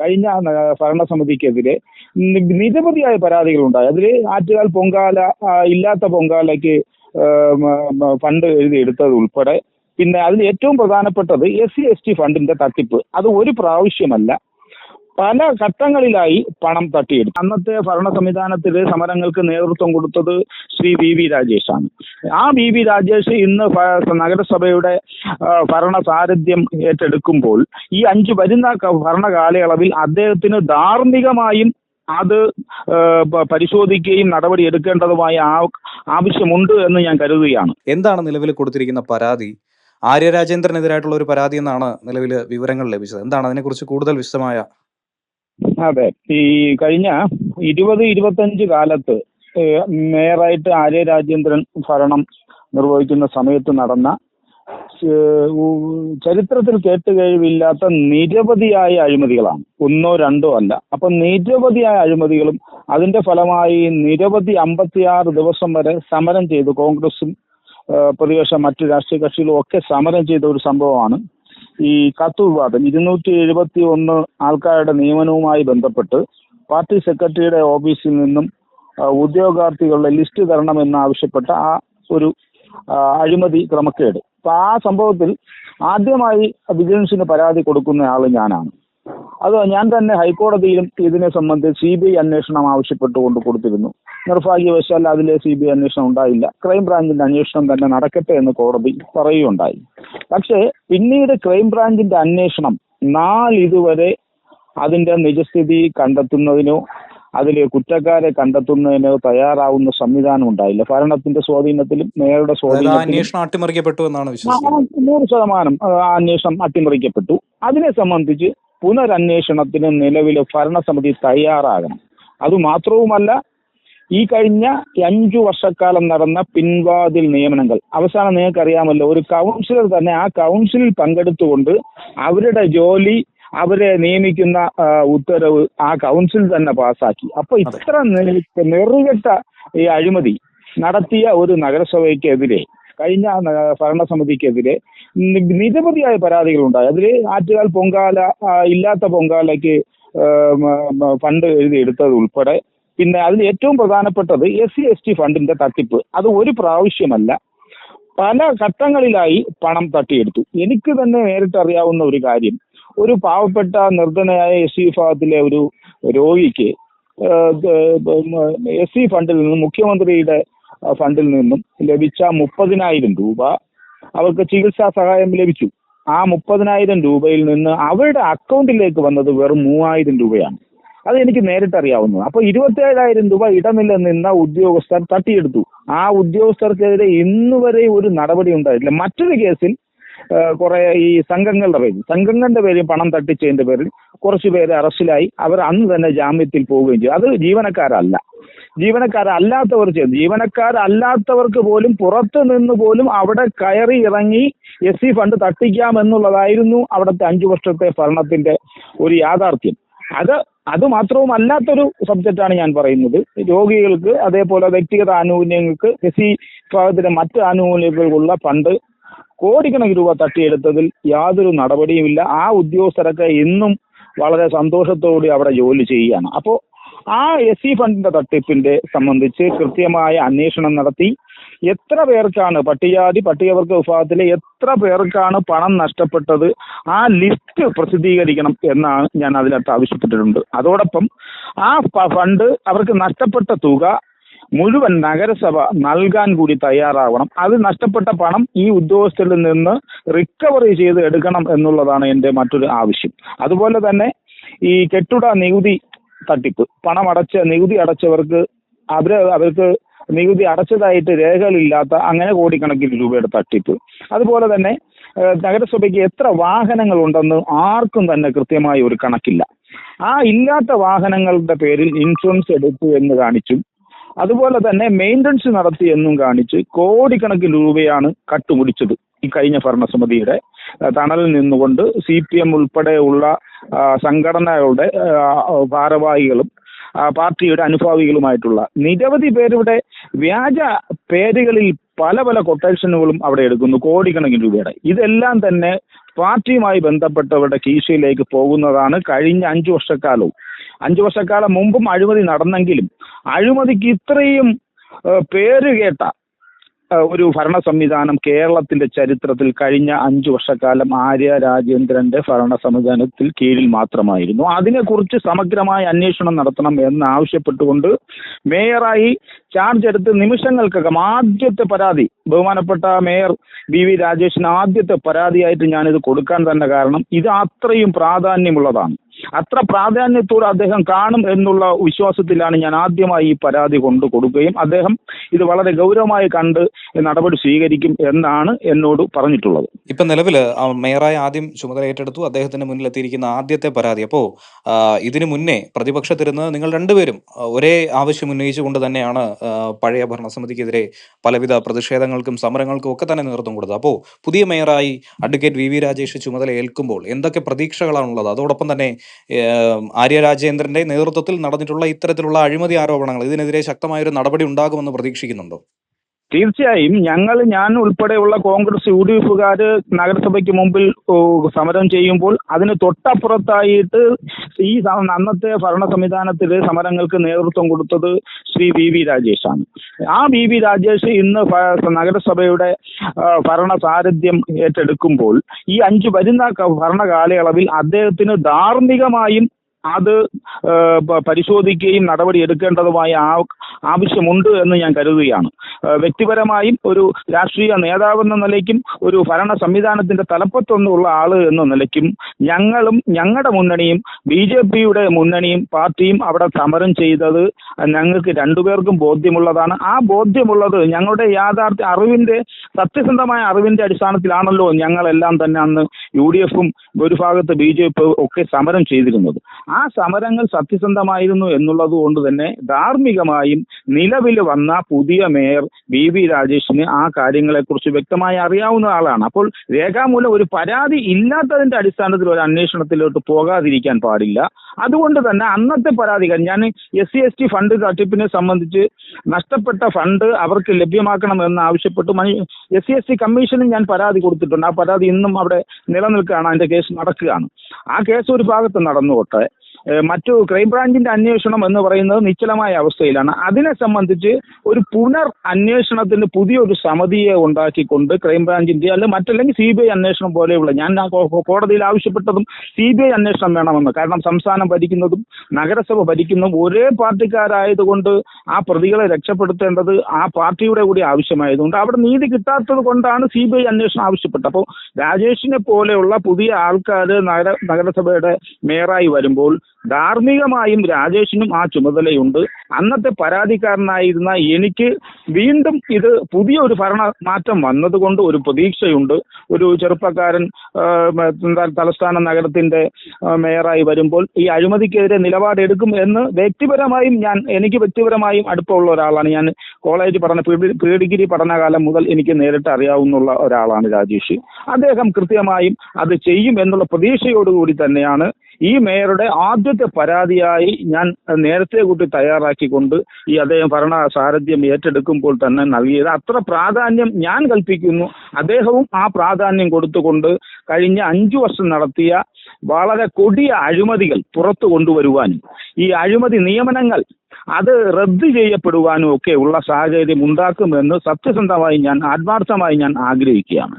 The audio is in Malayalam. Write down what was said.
കഴിഞ്ഞ ഭരണസമിതിക്കെതിരെ നിരവധിയായ പരാതികളുണ്ടായി. അതിൽ ആറ്റുകാൽ പൊങ്കാല ഇല്ലാത്ത പൊങ്കാലയ്ക്ക് ഫണ്ട് എഴുതി എടുത്തത് ഉൾപ്പെടെ. പിന്നെ അതിൽ ഏറ്റവും പ്രധാനപ്പെട്ടത് എസ് സി എസ് ടി ഫണ്ടിന്റെ തട്ടിപ്പ്. അത് ഒരു പ്രാവശ്യമല്ല. പല ഘട്ടങ്ങളിലായി പണം തട്ടിയെടുത്തു. അന്നത്തെ ഭരണ സംവിധാനത്തിൽ സമരങ്ങൾക്ക് നേതൃത്വം കൊടുത്തത് ശ്രീ വി വി രാജേഷാണ്. ആ വി വി രാജേഷ് ഇന്ന് നഗരസഭയുടെ ഭരണ സാരഥ്യം ഏറ്റെടുക്കുമ്പോൾ ഈ അഞ്ച് വരുന്ന ക- ഭരണ കാലയളവിൽ അദ്ദേഹത്തിന് ധാർമ്മികമായും അത് പരിശോധിക്കുകയും നടപടി എടുക്കേണ്ടതുമായ ആവശ്യമുണ്ട് എന്ന് ഞാൻ കരുതുകയാണ്. എന്താണ് നിലവിൽ കൊടുത്തിരിക്കുന്ന പരാതി? ആര്യ രാജേന്ദ്രനെതിരായിട്ടുള്ള ഒരു പരാതി എന്നാണ് നിലവിൽ വിവരങ്ങൾ ലഭിച്ചത്. എന്താണ് അതിനെക്കുറിച്ച് കൂടുതൽ വിശദമായ അതെ. ഈ കഴിഞ്ഞ ഇരുപത് ഇരുപത്തഞ്ച് കാലത്ത് മേയറായിട്ട് ആര്യ രാജേന്ദ്രൻ ഭരണം നിർവഹിക്കുന്ന സമയത്ത് നടന്ന ചരിത്രത്തിൽ കേട്ട് ചരിത്രത്തിൽ കേട്ടുകഴിവില്ലാത്ത നിരവധിയായ അഴിമതികളാണ്. ഒന്നോ രണ്ടോ അല്ല. അപ്പൊ നിരവധിയായ അഴിമതികളും അതിന്റെ ഫലമായി നിരവധി അമ്പത്തിയാറ് ദിവസം വരെ സമരം ചെയ്തു കോൺഗ്രസും പ്രതിപക്ഷ മറ്റു രാഷ്ട്രീയ കക്ഷികളും ഒക്കെ സമരം ചെയ്ത ഒരു സംഭവമാണ്. ഈ കത്ത് വിവാദം ഇരുന്നൂറ്റി എഴുപത്തി ഒന്ന് ആൾക്കാരുടെ നിയമനവുമായി ബന്ധപ്പെട്ട് പാർട്ടി സെക്രട്ടറിയുടെ ഓഫീസിൽ നിന്നും ഉദ്യോഗാർത്ഥികളുടെ ലിസ്റ്റ് തരണമെന്ന് ആവശ്യപ്പെട്ട ആ ഒരു അഴിമതി ക്രമക്കേട്. അപ്പൊ ആ സംഭവത്തിൽ ആദ്യമായി വിജിലൻസിന് പരാതി കൊടുക്കുന്ന ആൾ ഞാനാണ്. അത് ഞാൻ തന്നെ ഹൈക്കോടതിയിലും ഇതിനെ സംബന്ധിച്ച് സി ബി ഐ അന്വേഷണം ആവശ്യപ്പെട്ടുകൊണ്ട് കൊടുത്തിരുന്നു. നിർഭാഗ്യവശാൽ അതിലെ സി ബി ഐ അന്വേഷണം ഉണ്ടായില്ല. ക്രൈംബ്രാഞ്ചിന്റെ അന്വേഷണം തന്നെ നടക്കട്ടെ എന്ന് കോടതി പറയുകയുണ്ടായി. പക്ഷേ പിന്നീട് ക്രൈംബ്രാഞ്ചിന്റെ അന്വേഷണം നാളിതുവരെ അതിന്റെ നിജസ്ഥിതി കണ്ടെത്തുന്നതിനോ അതിലെ കുറ്റക്കാരെ കണ്ടെത്തുന്നതിനോ തയ്യാറാവുന്ന സംവിധാനം ഉണ്ടായില്ല. ഭരണത്തിന്റെ സ്വാധീനത്തിലും മേയറുടെ സ്വാധീനം സ്വാധീനത്തിലും അട്ടിമറിക്കപ്പെട്ടു എന്നാണ് നൂറ് ശതമാനം ആ, അന്വേഷണം അട്ടിമറിക്കപ്പെട്ടു. അതിനെ സംബന്ധിച്ച് പുനരന്വേഷണത്തിന് നിലവിൽ ഭരണസമിതി തയ്യാറാകണം. അതുമാത്രവുമല്ല ഈ കഴിഞ്ഞ അഞ്ചു വർഷക്കാലം നടന്ന പിൻവാതിൽ നിയമനങ്ങൾ അവസാനം നിങ്ങൾക്ക് അറിയാമല്ലോ ഒരു കൗൺസിലർ തന്നെ ആ കൗൺസിലിൽ പങ്കെടുത്തുകൊണ്ട് അവരുടെ ജോലി അവരെ നിയമിക്കുന്ന ഉത്തരവ് ആ കൗൺസിൽ തന്നെ പാസാക്കി. അപ്പൊ ഇത്ര നെറുകെട്ട ഈ അഴിമതി നടത്തിയ ഒരു നഗരസഭയ്ക്കെതിരെ കഴിഞ്ഞ ഭരണസമിതിക്കെതിരെ നിരവധിയായ പരാതികളുണ്ടായി. അതിൽ ആറ്റുകാൽ പൊങ്കാല ഇല്ലാത്ത പൊങ്കാലയ്ക്ക് ഫണ്ട് എഴുതി എടുത്തത് ഉൾപ്പെടെ. പിന്നെ അതിൽ ഏറ്റവും പ്രധാനപ്പെട്ടത് എസ് സി എസ് ടി ഫണ്ടിന്റെ തട്ടിപ്പ്. അത് ഒരു പ്രാവശ്യമല്ല. പല ഘട്ടങ്ങളിലായി പണം തട്ടിയെടുത്തു. എനിക്ക് തന്നെ നേരിട്ടറിയാവുന്ന ഒരു കാര്യം. ഒരു പാവപ്പെട്ട നിർധനയായ എസ് സി വിഭാഗത്തിലെ ഒരു രോഗിക്ക് എസ് സി ഫണ്ടിൽ നിന്ന് മുഖ്യമന്ത്രിയുടെ ഫണ്ടിൽ നിന്നും ലഭിച്ച മുപ്പതിനായിരം രൂപ അവർക്ക് ചികിത്സാ സഹായം ലഭിച്ചു. ആ മുപ്പതിനായിരം രൂപയിൽ നിന്ന് അവരുടെ അക്കൗണ്ടിലേക്ക് വന്നത് വെറും മൂവായിരം രൂപയാണ്. അത് എനിക്ക് നേരിട്ടറിയാവുന്നത് അപ്പൊ ഇരുപത്തിയേഴായിരം രൂപ ഇടനില നിന്ന ഉദ്യോഗസ്ഥർ തട്ടിയെടുത്തു. ആ ഉദ്യോഗസ്ഥർക്കെതിരെ ഇന്നുവരെ ഒരു നടപടി ഉണ്ടായിട്ടില്ല. മറ്റൊരു കേസിൽ കുറെ ഈ സംഘങ്ങളുടെ പേരിൽ സംഘങ്ങളുടെ പേരിൽ പണം തട്ടിച്ചതിന്റെ പേരിൽ കുറച്ചു പേര് അറസ്റ്റിലായി. അവർ അന്ന് തന്നെ ജാമ്യത്തിൽ പോവുകയും ചെയ്തു. അത് ജീവനക്കാരല്ല. ജീവനക്കാരല്ലാത്തവർ ചെയ്തു ജീവനക്കാരല്ലാത്തവർക്ക് പോലും പുറത്ത് നിന്ന് പോലും അവിടെ കയറി ഇറങ്ങി എസ് സി ഫണ്ട് തട്ടിക്കാം എന്നുള്ളതായിരുന്നു അവിടുത്തെ അഞ്ചു വർഷത്തെ ഭരണത്തിന്റെ ഒരു യാഥാർത്ഥ്യം. അത് അത് മാത്രവും അല്ലാത്തൊരു സബ്ജക്റ്റാണ് ഞാൻ പറയുന്നത്. രോഗികൾക്ക് അതേപോലെ വ്യക്തിഗത ആനുകൂല്യങ്ങൾക്ക് എസ് സി വിഭാഗത്തിലെ മറ്റ് ആനുകൂല്യങ്ങൾക്കുള്ള ഫണ്ട് കോടിക്കണക്കിന് രൂപ തട്ടിയെടുത്തതിൽ യാതൊരു നടപടിയുമില്ല. ആ ഉദ്യോഗസ്ഥരൊക്കെ ഇന്നും വളരെ സന്തോഷത്തോടെ അവിടെ ജോലി ചെയ്യുകയാണ്. അപ്പോൾ ആ എസ് സി ഫണ്ടിന്റെ തട്ടിപ്പിന്റെ സംബന്ധിച്ച് കൃത്യമായ അന്വേഷണം നടത്തി. എത്ര പേർക്കാണ് പട്ടികജാതി പട്ടികവർഗ വിഭാഗത്തിലെ എത്ര പേർക്കാണ് പണം നഷ്ടപ്പെട്ടത് ആ ലിസ്റ്റ് പ്രസിദ്ധീകരിക്കണം എന്നാണ് ഞാൻ അതിനകത്ത് ആവശ്യപ്പെട്ടിട്ടുണ്ട്. അതോടൊപ്പം ആ ഫണ്ട് അവർക്ക് നഷ്ടപ്പെട്ട തുക മുഴുവൻ നഗരസഭ നൽകാൻ കൂടി തയ്യാറാവണം. അത് നഷ്ടപ്പെട്ട പണം ഈ ഉദ്യോഗസ്ഥരിൽ നിന്ന് റിക്കവറി ചെയ്ത് എടുക്കണം എന്നുള്ളതാണ് എന്റെ മറ്റൊരു ആവശ്യം. അതുപോലെ തന്നെ ഈ കെട്ടിട നികുതി തട്ടിപ്പ് പണം അടച്ച നികുതി അടച്ചവർക്ക് അവർ അവർക്ക് നികുതി അടച്ചതായിട്ട് രേഖകളില്ലാത്ത അങ്ങനെ കോടിക്കണക്കിന് രൂപയുടെ തട്ടിപ്പ്. അതുപോലെ തന്നെ നഗരസഭയ്ക്ക് എത്ര വാഹനങ്ങൾ ഉണ്ടെന്ന് ആർക്കും തന്നെ കൃത്യമായ ഒരു കണക്കില്ല. ആ ഇല്ലാത്ത വാഹനങ്ങളുടെ പേരിൽ ഇൻഷുറൻസ് എടുത്തു എന്ന് കാണിച്ചു അതുപോലെ തന്നെ മെയിന്റനൻസ് നടത്തി എന്നും കാണിച്ച് കോടിക്കണക്കിന് രൂപയാണ് കട്ടുപിടിച്ചത് ഈ കഴിഞ്ഞ ഭരണസമിതിയുടെ. തണലിൽ നിന്നുകൊണ്ട് സി പി എം ഉൾപ്പെടെയുള്ള സംഘടനകളുടെ ഭാരവാഹികളും പാർട്ടിയുടെ അനുഭാവികളുമായിട്ടുള്ള നിരവധി പേരുടെ വ്യാജ പേരുകളിൽ പല പല കൊട്ടേഷനുകളും അവിടെ എടുക്കുന്നു കോടിക്കണക്കിന് രൂപയുടെ. ഇതെല്ലാം തന്നെ പാർട്ടിയുമായി ബന്ധപ്പെട്ടവരുടെ കീശയിലേക്ക് പോകുന്നതാണ് കഴിഞ്ഞ അഞ്ചു വർഷക്കാലവും. അഞ്ചു വർഷക്കാലം മുമ്പും അഴിമതി നടന്നെങ്കിലും അഴിമതിക്ക് ഇത്രയും പേരുകേട്ട പേര് കേട്ട ഒരു ഭരണ സംവിധാനം കേരളത്തിന്റെ ചരിത്രത്തിൽ കഴിഞ്ഞ അഞ്ചു വർഷക്കാലം ആര്യ രാജേന്ദ്രന്റെ ഭരണ സംവിധാനത്തിൽ കീഴിൽ മാത്രമായിരുന്നു. അതിനെക്കുറിച്ച് സമഗ്രമായ അന്വേഷണം നടത്തണം എന്ന് ആവശ്യപ്പെട്ടുകൊണ്ട് മേയറായി ചാർജ് എടുത്ത് നിമിഷങ്ങൾക്കകം ആദ്യത്തെ പരാതി ബഹുമാനപ്പെട്ട മേയർ ബി വി രാജേഷിന് ആദ്യത്തെ പരാതിയായിട്ട് ഞാനിത് കൊടുക്കാൻ തന്നെ കാരണം ഇത് അത്രയും പ്രാധാന്യമുള്ളതാണ്. അത്ര പ്രാധാന്യത്തോടെ അദ്ദേഹം കാണും എന്നുള്ള വിശ്വാസത്തിലാണ് ഞാൻ ആദ്യമായി ഈ പരാതി കൊണ്ടു കൊടുക്കുകയും അദ്ദേഹം ഇത് വളരെ ഗൗരവമായി കണ്ട് നടപടി സ്വീകരിക്കും എന്നാണ് എന്നോട് പറഞ്ഞിട്ടുള്ളത്. ഇപ്പൊ നിലവിൽ മേയറായ ആദ്യം ചുമതല ഏറ്റെടുത്തു അദ്ദേഹത്തിന് മുന്നിൽ എത്തിയിരിക്കുന്ന ആദ്യത്തെ പരാതി. അപ്പോ ഇതിനു മുന്നേ പ്രതിപക്ഷത്തിരുന്ന് നിങ്ങൾ രണ്ടുപേരും ഒരേ ആവശ്യം ഉന്നയിച്ചുകൊണ്ട് തന്നെയാണ് പഴയ ഭരണസമിതിക്കെതിരെ പലവിധ പ്രതിഷേധങ്ങൾക്കും സമരങ്ങൾക്കും ഒക്കെ തന്നെ നേതൃത്വം കൊടുത്തത്. അപ്പോൾ പുതിയ മേയറായി അഡ്വക്കേറ്റ് വി വി രാജേഷ് ചുമതല ഏൽക്കുമ്പോൾ എന്തൊക്കെ പ്രതീക്ഷകളാണുള്ളത്? അതോടൊപ്പം തന്നെ ആര്യ രാജേന്ദ്രന്റെ നേതൃത്വത്തിൽ നടന്നിട്ടുള്ള ഇത്തരത്തിലുള്ള അഴിമതി ആരോപണങ്ങൾ ഇതിനെതിരെ ശക്തമായൊരു നടപടി ഉണ്ടാകുമെന്ന് പ്രതീക്ഷിക്കുന്നുണ്ടോ? തീർച്ചയായും ഞങ്ങൾ ഞാൻ ഉൾപ്പെടെയുള്ള കോൺഗ്രസ് യു ഡി എഫുകാർ നഗരസഭയ്ക്ക് മുമ്പിൽ സമരം ചെയ്യുമ്പോൾ അതിന് തൊട്ടപ്പുറത്തായിട്ട് ഈ അന്നത്തെ ഭരണ സംവിധാനത്തിൽ സമരങ്ങൾക്ക് നേതൃത്വം കൊടുത്തത് ശ്രീ വി വി രാജേഷാണ്. ആ വി വി രാജേഷ് ഇന്ന് നഗരസഭയുടെ ഭരണ സാരഥ്യം ഏറ്റെടുക്കുമ്പോൾ ഈ അഞ്ച് വരുന്ന ഭരണ കാലയളവിൽ അദ്ദേഹത്തിന് ധാർമ്മികമായും അത് പരിശോധിക്കുകയും നടപടി എടുക്കേണ്ടതുമായ ആ- ആവശ്യമുണ്ട് എന്ന് ഞാൻ കരുതുകയാണ്. വ്യക്തിപരമായും ഒരു രാഷ്ട്രീയ നേതാവെന്ന നിലയ്ക്കും ഒരു ഭരണ സംവിധാനത്തിന്റെ തലപ്പത്തൊന്നുള്ള ആൾ എന്ന നിലയ്ക്കും ഞങ്ങളും ഞങ്ങളുടെ മുന്നണിയും ബി ജെ പിയുടെ മുന്നണിയും പാർട്ടിയും അവിടെ സമരം ചെയ്തത് ഞങ്ങൾക്ക് രണ്ടുപേർക്കും ബോധ്യമുള്ളതാണ്. ആ ബോധ്യമുള്ളത് ഞങ്ങളുടെ യാഥാർത്ഥ്യ അറിവിന്റെ സത്യസന്ധമായ അറിവിന്റെ അടിസ്ഥാനത്തിലാണല്ലോ ഞങ്ങളെല്ലാം തന്നെ അന്ന് യു ഡി എഫും ഒരു ഭാഗത്ത് ബി ജെ പി ഒക്കെ സമരം ചെയ്തിരുന്നത്. ആ സമരങ്ങൾ സത്യസന്ധമായിരുന്നു എന്നുള്ളത് കൊണ്ട് തന്നെ ധാർമ്മികമായും നിലവിൽ വന്ന പുതിയ മേയർ ബി വി രാജേഷിന് ആ കാര്യങ്ങളെക്കുറിച്ച് വ്യക്തമായി അറിയാവുന്ന ആളാണ്. അപ്പോൾ രേഖാമൂലം ഒരു പരാതി ഇല്ലാത്തതിന്റെ അടിസ്ഥാനത്തിൽ ഒരു അന്വേഷണത്തിലോട്ട് പോകാതിരിക്കാൻ പാടില്ല. അതുകൊണ്ട് തന്നെ അന്നത്തെ പരാതികൾ ഞാൻ S C S T fund തട്ടിപ്പിനെ സംബന്ധിച്ച് നഷ്ടപ്പെട്ട ഫണ്ട് അവർക്ക് ലഭ്യമാക്കണമെന്ന് ആവശ്യപ്പെട്ട്. എസ് സി എസ് ടി കമ്മീഷനും ഞാൻ പരാതി കൊടുത്തിട്ടുണ്ട്. ആ പരാതി ഇന്നും അവിടെ നിലനിൽക്കുകയാണ്. അതിന്റെ കേസ് നടക്കുകയാണ്. ആ കേസ് ഒരു ഭാഗത്ത് നടന്നുകൊട്ടെ മറ്റു ക്രൈംബ്രാഞ്ചിന്റെ അന്വേഷണം എന്ന് പറയുന്നത് നിശ്ചലമായ അവസ്ഥയിലാണ്. അതിനെ സംബന്ധിച്ച് ഒരു പുനർ അന്വേഷണത്തിന് പുതിയൊരു സമിതിയെ ഉണ്ടാക്കിക്കൊണ്ട് ക്രൈംബ്രാഞ്ചിന്റെ അല്ലെ മറ്റല്ലെങ്കിൽ സി ബി ഐ അന്വേഷണം പോലെയുള്ള ഞാൻ കോടതിയിൽ ആവശ്യപ്പെട്ടതും സി ബി ഐ അന്വേഷണം വേണമെന്ന്. കാരണം സംസ്ഥാനം ഭരിക്കുന്നതും നഗരസഭ ഭരിക്കുന്നതും ഒരേ പാർട്ടിക്കാരായതുകൊണ്ട് ആ പ്രതികളെ രക്ഷപ്പെടുത്തേണ്ടത് ആ പാർട്ടിയുടെ കൂടി ആവശ്യമായതുകൊണ്ട് അവിടെ നീതി കിട്ടാത്തത് കൊണ്ടാണ് സി ബി ഐ അന്വേഷണം ആവശ്യപ്പെട്ടത്. അപ്പോൾ രാജേഷിനെ പോലെയുള്ള പുതിയ ആൾക്കാർ നഗര നഗരസഭയുടെ മേയറായി വരുമ്പോൾ ധാർമ്മികമായും രാജേഷിനും ആ ചുമതലയുണ്ട്. അന്നത്തെ പരാതിക്കാരനായിരുന്ന എനിക്ക് വീണ്ടും ഇത് പുതിയ ഒരു ഭരണ മാറ്റം വന്നതുകൊണ്ട് ഒരു പ്രതീക്ഷയുണ്ട്. ഒരു ചെറുപ്പക്കാരൻ തലസ്ഥാന നഗരത്തിന്റെ മേയറായി വരുമ്പോൾ ഈ അഴിമതിക്കെതിരെ നിലപാടെടുക്കും എന്ന് വ്യക്തിപരമായും ഞാൻ എനിക്ക് വ്യക്തിപരമായും അടുപ്പമുള്ള ഒരാളാണ്. ഞാൻ കോളേജ് പഠന പ്രീ- ഡിഗ്രി പഠനകാലം മുതൽ എനിക്ക് നേരിട്ട് അറിയാവുന്ന ഒരാളാണ് രാജേഷ്. അദ്ദേഹം കൃത്യമായും അത് ചെയ്യും എന്നുള്ള പ്രതീക്ഷയോടുകൂടി തന്നെയാണ് ഈ മേയറുടെ ആദ്യത്തെ പരാതിയായി ഞാൻ നേരത്തെ കൂട്ടി തയ്യാറാക്കിക്കൊണ്ട് ഈ അദ്ദേഹം ഭരണ സാരഥ്യം ഏറ്റെടുക്കുമ്പോൾ തന്നെ നൽകിയത്. അത്ര പ്രാധാന്യം ഞാൻ കൽപ്പിക്കുന്നു. അദ്ദേഹവും ആ പ്രാധാന്യം കൊടുത്തുകൊണ്ട് കഴിഞ്ഞ അഞ്ചു വർഷം നടത്തിയ വളരെ കൊടിയ അഴിമതികൾ പുറത്തു കൊണ്ടുവരുവാനും ഈ അഴിമതി നിയമനങ്ങൾ അത് റദ്ദ് ചെയ്യപ്പെടുവാനും ഒക്കെ ഉള്ള സാഹചര്യം ഉണ്ടാക്കുമെന്ന് സത്യസന്ധമായി ഞാൻ ആത്മാർത്ഥമായി ഞാൻ ആഗ്രഹിക്കുകയാണ്.